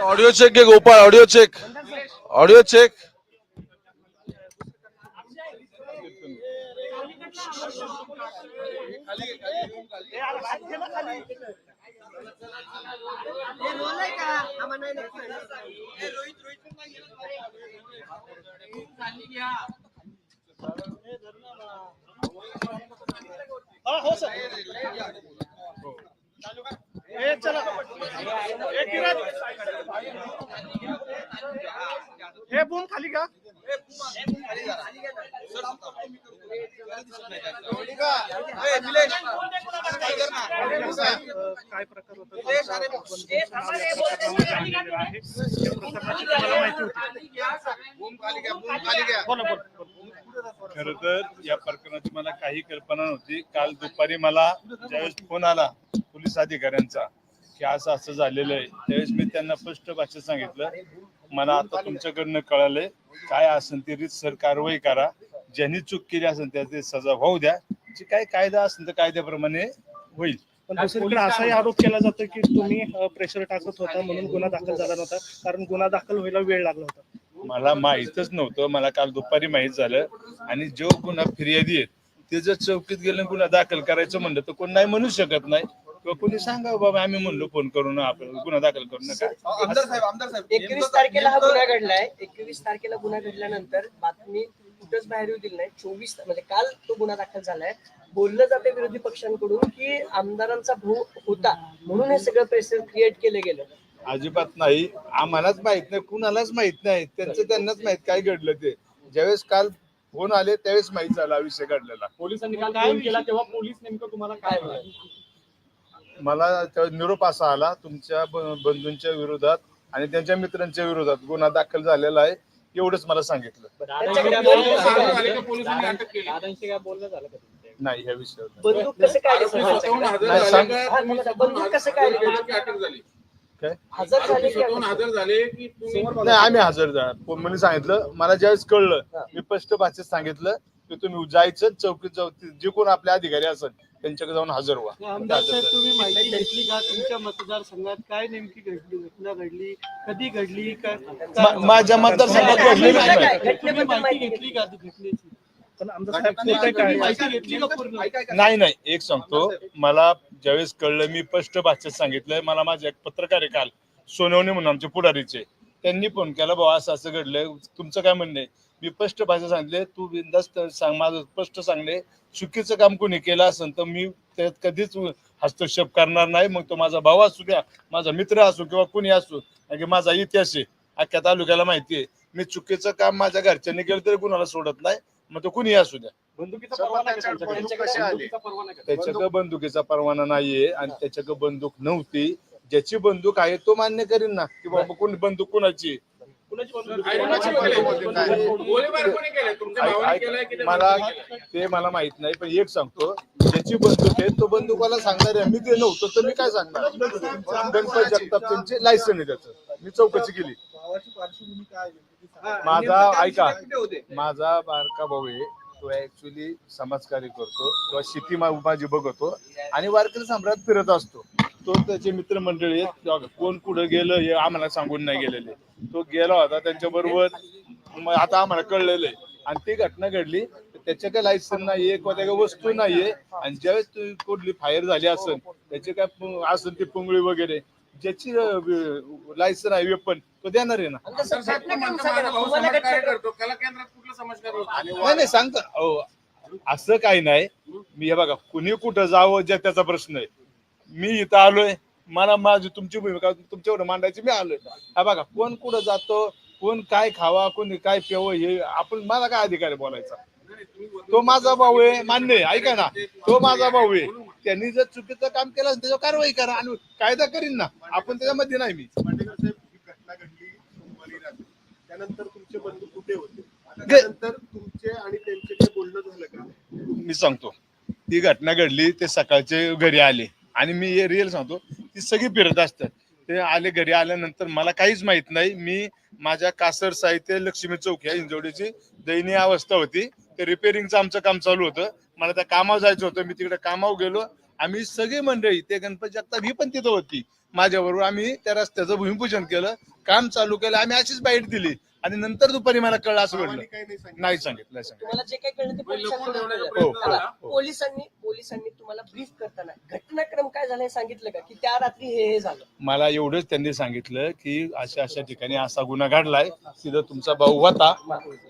Audio check घे Gopal audio check audio check हे boom खाली का काय प्रकार होता मला माहिती होती बोला बोला खर तर या प्रकरणाची मला काही कल्पना नव्हती. काल दुपारी मला ज्यावेळेस फोन आला पोलीस अधिकाऱ्यांचा की असं असं झालेलं आहे त्यावेळेस मी त्यांना स्पष्ट भाषेत सांगितलं मला आता तुमच्याकडनं कळालंय काय असेल ती रीतसर कारवाई करा. ज्यांनी चूक केली असेल त्याची सजा होऊ द्या. जी काय कायदा असेल तर कायद्याप्रमाणे होईल. पण दुसरीकडे असाही आरोप केला जातो की तुम्ही प्रेशर टाकत होता म्हणून गुन्हा दाखल झाला नव्हता. कारण गुन्हा दाखल व्हायला वेळ लागला होता. मला माहीतच नव्हतं. मला काल दुपारी माहीत झालं. आणि जो गुन्हा फिर्यादी आहेत ते जर चौकीत गेले गुन्हा दाखल करायचं म्हणलं तर कोण नाही म्हणू शकत नाही. किंवा कोणी सांगा बाबा आम्ही म्हणलो फोन करून आपण गुन्हा दाखल करू नका. आमदार साहेब आमदार साहेब एकवीस तारखेला हा गुन्हा घडलाय. एकवीस तारखेला गुन्हा घडल्यानंतर बातमी कुठंच बाहेर येऊ दिली नाही. चोवीस म्हणजे काल तो गुन्हा दाखल झालाय. बोललं जाते विरोधी पक्षांकडून की आमदारांचा भाऊ होता म्हणून हे सगळं प्रेशर क्रिएट केलं गेलं. अजिबात नाही आम्हालाच माहीत नाही कुणालाच माहीत नाही त्यांचं त्यांनाच माहीत काय घडलं ते ज्यावेळेस काल फोन आले त्यावेळेस माहीत झाला हा विषय घडलेला पोलिसांनी काल फोन केला तेव्हा पोलीस नेमकं तुम्हाला काय म्हणाले? मला त्या निरोप असा आला तुमच्या ब- बंधूंच्या विरोधात आणि त्यांच्या मित्रांच्या विरोधात गुन्हा दाखल झालेला आहे एवढंच मला सांगितलं दादांशी काय बोलणं झालं का तुमचं? नाही ह्या विषयावर बंदूक कसं काय नाही, सांग. हा, थांबा, बंदूक कसं काय काय? हजर झाले की हजर झाले की तुम्ही नाही आम्ही हजर जा मुली सांगितलं मला ज्यावेळेस कळलं मी स्पष्ट भाषेत सांगितलं की तुम्ही जायचं चौकीत जाऊ जे कोण आपले अधिकारी असेल त्यांच्याकडे जाऊन हजर व्हा. आमदार साहेब तुम्ही माहिती घेतली का? तुमच्या मतदारसंघात काय नेमकी घडली? घटना घडली? कधी घडली? काय मा- माझ्या मतदारसंघात तुम्ही माहिती घेतली का घटनेची? पण आमदार साहेब होतंय तुम्ही काय माहिती घेतली का पूर्ण? नाही नाही एक सांगतो. मला ज्यावेळेस कळलं मी स्पष्ट भाषेत सांगितलंय. मला माझे एक पत्रकार आहे काल सोनवणे म्हणून आमचे पुढारीचे. त्यांनी फोन केला बाबा असं असं घडलंय. तुमचं काय म्हणणं आहे? मी स्पष्ट भाषेत सांगितले तू बिंदास्त सांग माझं स्पष्ट सांगले चुकीचं काम कोणी केलं असेल तर मी त्यात कधीच हस्तक्षेप करणार नाही. मग तो माझा भाऊ असू द्या माझा मित्र असो किंवा कोणी असो कारण की माझा इतिहास आहे. अख्ख्या तालुक्याला माहिती आहे. मी चुकीचं काम माझ्या घरच्यांनी केलं तरी कुणाला सोडत नाही. मग तो कुणी असू द्या. बंदुकीचा परवाना आहे का त्यांच्याकडे? बंदुकीचा परवाना आहे का? त्याच्याकडे बंदुकीचा परवाना नाहीये आणि त्याच्याकडे बंदूक नव्हती. ज्याची बंदूक आहे तो मान्य करीन ना. की बाबा कोण बंदूक कुणाची? आहे. कुणाची बंदूक? कोणाची बंदूक? गोळीबार कोणी केलाय? तुमच्या भावाने ऐक- केलाय की ऐक, त्या मला? ते मला माहीत नाही पण एक सांगतो. ज्याची बंदूक आहे तो बंदूकवाला सांगणार आहे मी ते नव्हतं तर मी काय सांगणार? गणपती जगताप त्यांचे लायसन आहे त्याचं. मी चौकशी केली. माझा ऐका माझा बारका भाऊ आहे तो ऍक्च्युली समाजकार्य करतो किंवा शेती मा- माझी बघतो आणि वारकरी सम्राट फिरत असतो. तो त्याचे मित्रमंडळी आहेत कोण कुठं गेलं हे आम्हाला सांगून नाही गेलेले. तो गेला होता त्यांच्या बरोबर मग आता आम्हाला कळलेलं आहे. आणि ती घटना घडली तर त्याच्या काय लायसन नाहीये किंवा त्या काही वस्तू नाहीये आणि ज्यावेळेस ती कुठली फायर झाली असेल त्याचे काय पु- असेल ती पुंगळी वगैरे ज्याची लायसन आहे वेपन तो देणार आहे ना? नाही नाही सांगतो. असं काही नाही. मी हे बघा कुणी कुठं जावं ज्या त्याचा प्रश्न आहे. मी इथं आलोय. मला माझी तुमची भूमिका तुमच्यावर मांडायची मी आलोय. हा बघा कोण कुठं जातो कोण काय खावा कोणी काय प्यावं हे आपण मला काय अधिकार आहे बोलायचा? तो माझा भाऊ आहे मान्य आहे ऐका ना. तो माझा भाऊ आहे. त्यांनी जर चुकीचं काम केलं असेल त्याच्यावर कारवाई करा आणि कायदा करीन ना. आपण त्याच्यामध्ये नाही मी. साहेब ही घटना घडली सोमवारी रात्री. त्यानंतर तुमचे बंधू कुठे होते? त्यानंतर तुमचे आणि त्यांचे काही बोलणं झालं का? मी सांगतो. ती घटना घडली ते सकाळचे घरी आले. आणि मी हे रिअल सांगतो ती सगळी फिरत असतात. ते आले घरी आल्यानंतर मला काहीच माहीत नाही. मी माझ्या कासर साहित्य लक्ष्मी चौक या इंजवडीची दयनीय अवस्था होती. ते रिपेअरिंगचं आमचं काम चालू होतं. मला त्या कामावर जायचं होतं. मी तिकडे कामावर गेलो. आम्ही सगळी मंडळी ते गणपती जगताप ही पण तिथं होती. माझ्याबरोबर आम्ही त्या रस्त्याचं भूमिपूजन केलं काम चालू केलं. आम्ही अशीच बाईट दिली. आणि नंतर दुपारी मला कळलं असं घडलं. काही नाही सांगितलं. तुम्हाला जे काही कळलं ते पोलिसांनी झाला. हो. पोलिसांनी पोलिसांनी तुम्हाला ब्रीफ करताना घटनाक्रम काय झालाय सांगितलं का? की त्या रात्री हे हे झालं. मला एवढंच त्यांनी सांगितलं की अशा अशा ठिकाणी असा गुन्हा घडलाय. तिथं तुमचा भाऊ होता.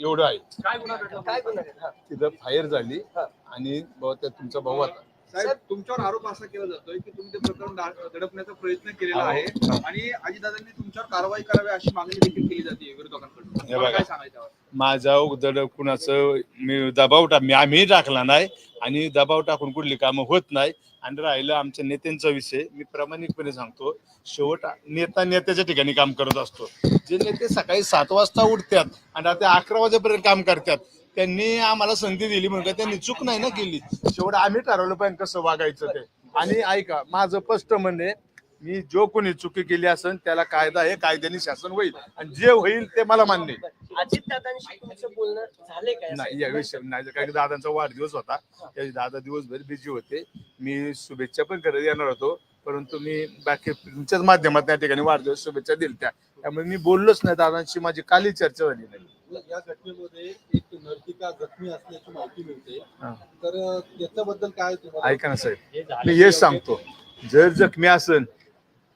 एवढं आहे. काय गुन्हा घडला? काय गुन्हा घडला? तिथं फायर झाली आणि तुमचा भाऊ होता. साहेब तुमच्यावर आरोप असा केला जातोय की तुम्ही ते प्रकरण दडपण्याचा प्रयत्न केलेला आहे आणि अजितदादांनी तुमच्यावर कारवाई करावी अशी मागणी देखील केली जाते विरोधकांकडून हे. काय सांगायचं? माझा उदड कुणाचं मी दबाव टाक मी आम्ही टाकला नाही आणि दबाव टाकून कुठली कामं होत नाही आणि राहिलं आमच्या नेत्यांचा विषय मी प्रामाणिकपणे सांगतो शेवट नेता नेत्याच्या ठिकाणी काम करत असतो जे नेते सकाळी सात वाजता उठतात आणि रात्री अकरा वाजेपर्यंत काम करतात त्यांनी आम्हाला संधी दिली म्हणून काय त्यांनी चूक नाही ना केली. शेवट आम्ही ठरवलं पाहिजे कसं वागायचं ते. आणि ऐका माझं स्पष्ट म्हणणे मी जो कोणी चुकी केली असेल त्याला कायदा आहे कायद्याने शासन होईल. आणि जे होईल ते मला मान्य आहे. अजित दादांशी तुमचं बोलणं झालंय काय नाही या विषय नाही कारण की दादांचा वाढदिवस होता. त्या दादा दिवसभर बिझी होते. मी शुभेच्छा पण करत येणार होतो. परंतु मी बाकी तुमच्याच माध्यमात त्या ठिकाणी वाढदिवस शुभेच्छा दिल्या त्या त्यामुळे मी बोललोच नाही दादांशी माझी काली चर्चा झाली नाही. या घटनेमध्ये एक नर्तिका जखमी असल्याची माहिती मिळते. हा. तर त्याच्याबद्दल काय तुम्हाला ऐका ना साहेब. मी हेच सांगतो. जर जखमी असेल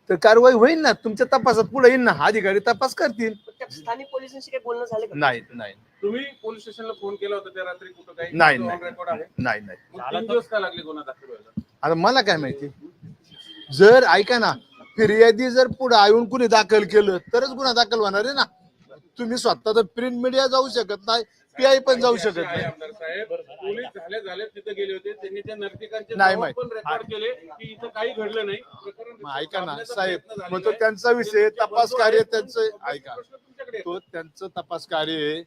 तर कारवाई होईल ना. तुमच्या तपासात पुढे येईल ना. अधिकारी तपास करतील. स्थानिक पोलिसांशी काही बोलणं झालं नाही नाही. तुम्ही पोलीस स्टेशनला फोन केला होता त्या रात्री कुठं काही नाही नाही. नाही दिवस का लागले गुन्हा दाखल आता मला काय माहिती? जर ऐका ना फिर्यादी जर पुढे येऊन कुणी दाखल केलं तरच गुन्हा दाखल होणार आहे ना. तुम्ही स्वतः तर प्रिंट मीडिया जाऊ शकत नाही पीआय पण जाऊ शकत नाही. आमदार साहेब पोलीस झाले झाले तिथे गेले होते. त्यांनी त्या नर्तिकांचे नाही जबाब माहीत. पण रेकॉर्ड केले की इथं काही घडलं नाही. प्रकरण मग ऐका ना दाबण्याचा साहेब प्रयत्न मग तो आहे. त्यांचा विषय तपास कार्य त्यांचं ऐका प्रश्न तुमच्याकडे आहे. तो त्यांचं तपास कार्य आहे.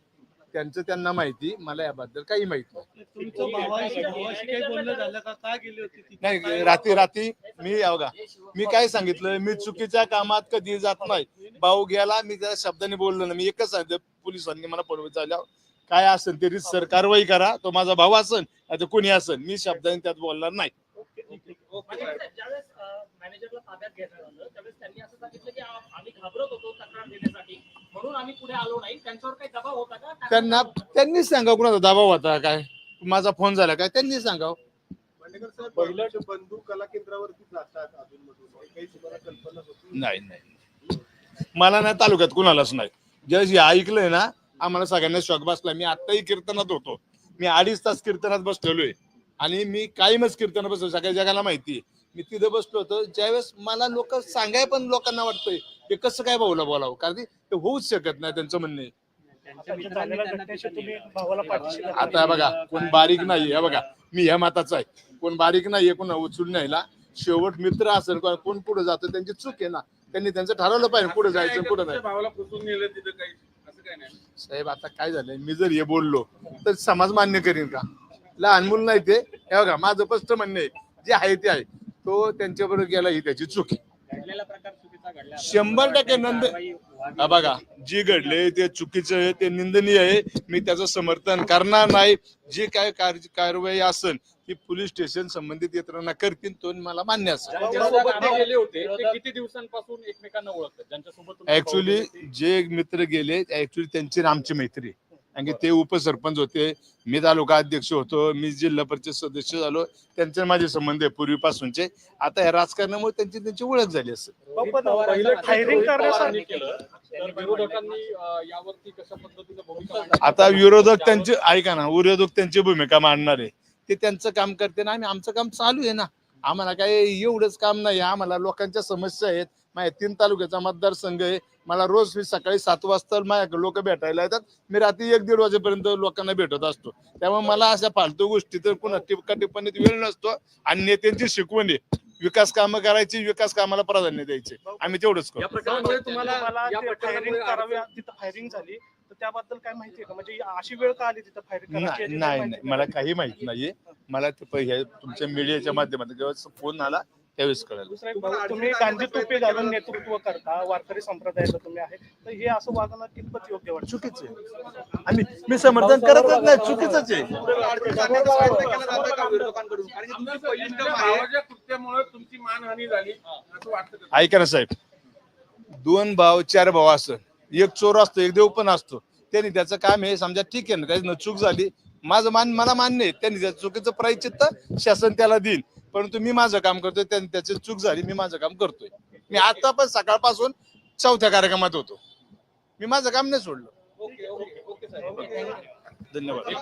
त्यांचं त्यांना माहिती मला याबद्दल काही माहिती नाही. तुमचं भावाशी भावाशी काही बोलणं झालं का? का गेली होती ती नाही रात्री रात्री मी या बघा मी काय सांगितलं? मी चुकीच्या कामात कधी जात नाही. भाऊ गेला मी त्या शब्दाने बोललो ना मी एकच सांगितलं पोलिसांनी मला पळवत झाल्यावर काय असेल ते सर कारवाई करा. तो माझा भाऊ असेल आता कोणी असेल मी शब्दाने त्यात बोलणार नाही. ज्यावेळेस मॅनेजरला ताब्यात घेण्यात आलं त्यावेळेस त्यांनी असं सांगितलं की आ- आम्ही घाबरत होतो तक्रार देण्यासाठी. म्हणून आम्ही पुढे आलो नाही. त्यांच्यावर काही दबाव होता का? त्यांना त्यांनीच सांगा कुणाचा दबाव होता काय? माझा फोन झाला काय? त्यांनी सांगाव. भांडेकर बंधू कला केंद्रावरती जातात अधूनमधून काही तुम्हाला कल्पना होती? नाही नाही. मला नाही तालुक्यात कुणालाच नाही. ज्यावेळेस हे ऐकलंय ना आम्हाला सगळ्यांना शॉक बसला. मी आत्ताही कीर्तनात होतो. मी अडीच तास कीर्तनात बसलेलोय आणि मी कायमच कीर्तनात बसलो सगळ्या जगाला माहिती आहे. मी तिथं बसलो होतो ज्यावेळेस मला लोक सांगाय पण लोकांना वाटतंय ते कसं काय भाऊला बोलावं? कारण की ते होऊच शकत नाही त्यांचं म्हणणे. आता बघा कोण बारीक नाहीये. हे बघा मी ह्या माताचा आहे. कोण बारीक नाहीये कोण उचलून न्यायला. शेवट मित्र असेल कोण- पुढे जातं त्यांची चूक आहे ना. त्यांनी त्यांचं ठरवलं पाहिजे पुढे जायचं पुढे जायचं. भावाला फसवून नेलं तिथं काही? असं काही नाही. साहेब आता काय झालंय? मी जर हे बोललो तर समाज मान्य करीन का? लहान मुलं नाही ते. हे बघा माझं स्पष्ट म्हणणं आहे जे आहे ते आहे. तो त्यांच्याबरोबर गेला ही त्याची चूक आहे. घडलेला प्रकार चुकीचा घडला. शंभर टक्के नंद हा बघा जी घडले ते चुकीचं आहे ते निंदनीय आहे. मी त्याचं समर्थन करणार नाही. जी काय कार- कारवाई असेल ती पोलीस स्टेशन संबंधित यंत्रणा करतील तो मला मान्य असेल. ज्यांच्यासोबत ते गेले होते ते किती दिवसांपासून एकमेकांना ओळखतात? ज्यांच्यासोबत ऍक्च्युली जे मित्र गेले ऍक्च्युली त्यांची आणि आमची मैत्री आहे. कारण की ते उपसरपंच होते मी तालुका अध्यक्ष होतो मी जिल्हा परिषद सदस्य झालो त्यांचे माझे संबंध आहे पूर्वीपासूनचे. आता या राजकारणामुळे त्यांची त्यांची ओळख झाली असेल? आता विरोधक त्यांचे ऐका ना विरोधक त्यांची भूमिका मांडणार आहे. ते त्यांचं काम करते ना आम्ही आमचं काम चालू आहे ना. आम्हाला काय एवढंच काम नाही आम्हाला लोकांच्या समस्या आहेत. माझ्या तीन तालुक्याचा मतदारसंघ आहे. मला रोज सकाळी सात वाजता माझ्या लोक भेटायला येतात. मी रात्री एक दीड वाजेपर्यंत लोकांना भेटत असतो. त्यामुळे मला अशा फालतू गोष्टी तर पुन्हा टिपका टिप्पणीत वेळ नसतो. आणि नेत्यांची शिकवण आहे. विकास कामं करायची विकास कामाला प्राधान्य द्यायचे. आम्ही तेवढंच करतो. फायरिंग झाली तर त्याबद्दल काय माहिती आहे का? म्हणजे अशी वेळ का आली तिथं फायरिंग नाही नाही मला? काही माहीत नाहीये. मला तुमच्या मीडियाच्या माध्यमातून जेव्हा फोन आला त्यावेळेस कळेल. दुसरा एक भाऊ, तुम्ही गांधी टोपी घालून नेतृत्व करता वारकरी संप्रदायाचं तुम्ही आहे. तर हे असं वागणं कितपत योग्य वाटतं? चुकीचं आहे. आम्ही मी समर्थन करतच नाही चुकीचंच आहे. अडचण आणण्याचा प्रयत्न केला जातोय का विरोधकांकडून कारण की तुमची पहिली तुमच्या टर्म आहे भावाच्या कृत्यामुळे तुमची मानहानी झाली असं वाटतं का? ऐका ना साहेब. दोन भाव चार भाव असत एक चोर असतो एक देव पण असतो. त्यांनी त्याचं काम आहे समजा ठीक आहे ना त्याची चूक झाली. माझं मान मला मान्य आहे त्यांनी त्या चुकीचं प्रायचित्त शासन त्याला देईल. परंतु मी माझं काम करतोय त्याची चूक झाली मी माझं काम करतोय. मी आता पण सकाळपासून चौथ्या कार्यक्रमात होतो. मी माझं काम नाही सोडलं. ओके ओके ओके साहेब. धन्यवाद.